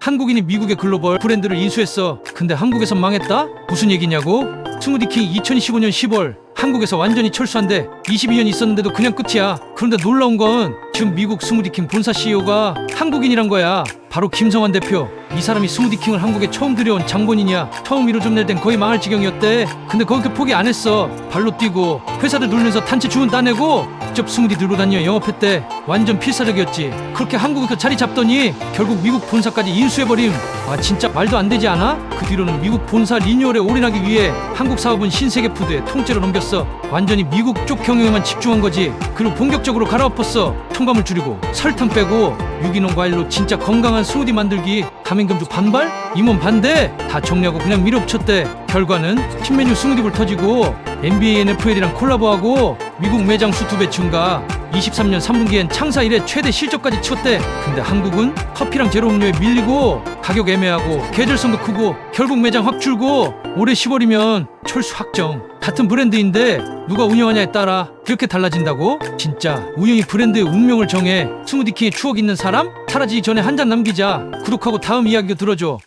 한국인이 미국의 글로벌 브랜드를 인수했어. 근데 한국에선 망했다? 무슨 얘기냐고? 스무디킹 2015년 10월 한국에서 완전히 철수한데 22년 있었는데도 그냥 끝이야. 그런데 놀라운 건 지금 미국 스무디킹 본사 CEO가 한국인이란 거야. 바로 김성환 대표. 이 사람이 스무디킹을 한국에 처음 들여온 장본인이야. 처음 이루어좀 낼 땐 거의 망할 지경이었대. 근데 거기서 포기 안 했어. 발로 뛰고 회사들 놀면서 단체 주문 따내고 직접 스무디 들고 다녀 영업했대. 완전 필사적이었지. 그렇게 한국에서 자리 잡더니 결국 미국 본사까지 인수해버림. 아 진짜 말도 안 되지 않아? 그 뒤로는 미국 본사 리뉴얼에 올인하기 위해 한국 사업은 신세계 푸드에 통째로 넘겼어. 완전히 미국 쪽 경영에만 집중한 거지. 그리고 본격적으로 갈아엎었어. 첨가물 줄이고 설탕 빼고 유기농 과일로 진짜 건강한 스무디 만들기. 가맹점주 반발? 임원 반대? 다 정리하고 그냥 밀어붙였대. 결과는 신메뉴 스무디볼 터지고 NBA, NFL이랑 콜라보하고 미국 매장 수 두 배 증가. 23년 3분기엔 창사 이래 최대 실적까지 치웠대. 근데 한국은 커피랑 제로 음료에 밀리고 가격 애매하고 계절성도 크고 결국 매장 확 줄고 올해 10월이면 철수 확정. 같은 브랜드인데 누가 운영하냐에 따라 이렇게 달라진다고? 진짜 우연히 브랜드의 운명을 정해 스무디킹의 추억 있는 사람? 사라지기 전에 한 잔 남기자. 구독하고 다음 이야기도 들어줘.